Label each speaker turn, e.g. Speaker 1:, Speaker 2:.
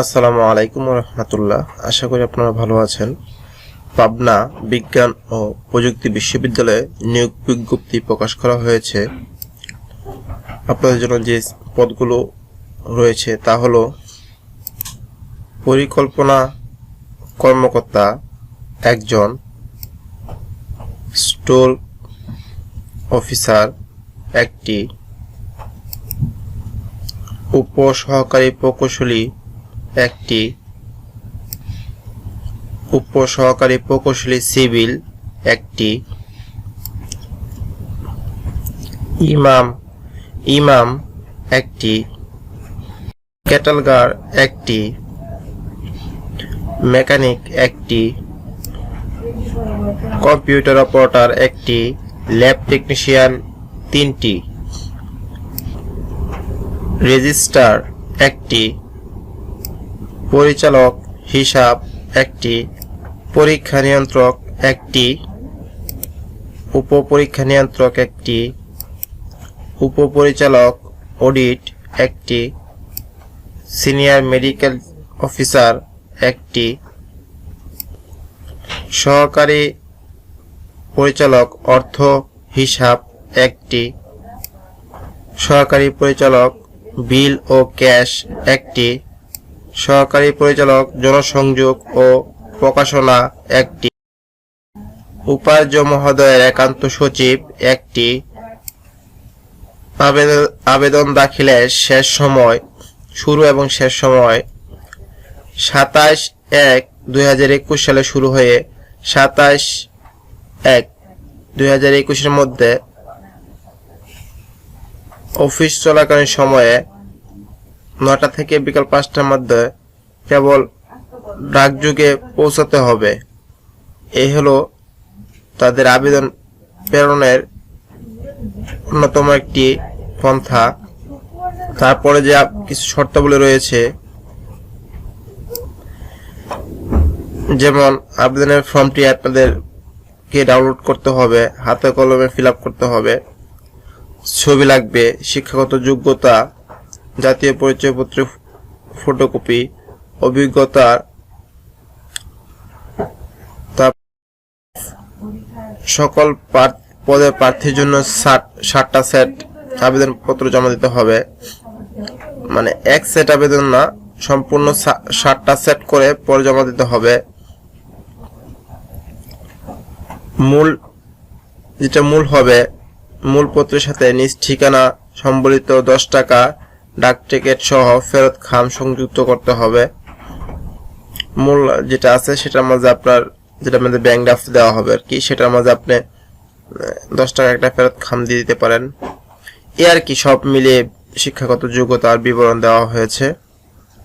Speaker 1: আসসালামু আলাইকুম রহমতুল্লাহ আশা করি আপনারা ভালো আছেন। পাবনা বিজ্ঞান ও প্রযুক্তি বিশ্ববিদ্যালয়ে নিয়োগ বিজ্ঞপ্তি প্রকাশ করা হয়েছে। আপনাদের জন্য যে পদগুলো রয়েছে তা হলো পরিকল্পনা কর্মকর্তা একজন, স্টোর অফিসার একটি উপসহকারী প্রকৌশলী একটি উপসহকারী প্রকৌশলী সিভিল, একটি ইমাম ইমাম, একটি ক্যাটালগার, একটি মেকানিক, একটি কম্পিউটার অপারেটর, একটি ল্যাব টেকনিশিয়ান, তিনটি রেজিস্টার একটি পরিচালক হিসাব একটি পরীক্ষা নিয়ন্ত্রক একটি উপপরীক্ষা নিয়ন্ত্রক একটি উপপরিচালক অডিট একটি সিনিয়র মেডিকেল অফিসার একটি সহকারী পরিচালক অর্থ হিসাব একটি সহকারী পরিচালক বিল ও ক্যাশ একটি সহকারী পরিচালক, জনসংযোগ ও প্রকাশনা একটি। উপার্য মহোদয়ের একান্ত সচিব একটি। আবেদন দাখিলের শেষ সময়, শুরু এবং শেষ সময় সাতাশ এক দুই সালে শুরু হয়ে সাতাশ এক দুই হাজার একুশের মধ্যে অফিস চলাকালীন সময়ে নটা থেকে বিকাল পাঁচটার মধ্যে কেবল ডাকযোগে পৌঁছাতে হবে। এই হলো তাদের আবেদন প্রেরণের অন্যতম একটি পন্থা। তারপরে যে কিছু শর্তাবলী রয়েছে, যেমন আবেদনের ফর্মটি আপনাদেরকে ডাউনলোড করতে হবে, হাতে কলমে ফিল করতে হবে, ছবি লাগবে, শিক্ষাগত যোগ্যতা জাতীয় পরিচয়পত্রের ফটোকপি অভিজ্ঞতার সকল পদে প্রার্থীর জন্য ষাট, ষাটটা সেট আবেদনপত্র জমা দিতে হবে। মানে এক সেট আবেদন না, সম্পূর্ণ ষাটটা সেট করে পরে জমা দিতে হবে। মূল, যেটা মূল হবে, মূল পত্রের সাথে নিজ ঠিকানা, সম্বলিত দশ টাকা ডাক টিকিট সহ ফেরত খাম সংযুক্ত করতে হবে। মূল যেটা আছে সেটার মাঝে আপনার যেটা মধ্যে ব্যাংক ড্রাফট দেওয়া হবে আর কি, সেটার মাঝে আপনি দশ টাকা একটা ফেরত খাম দিয়ে দিতে পারেন। এ আর কি সব মিলিয়ে শিক্ষাগত যোগ্যতার বিবরণ দেওয়া হয়েছে।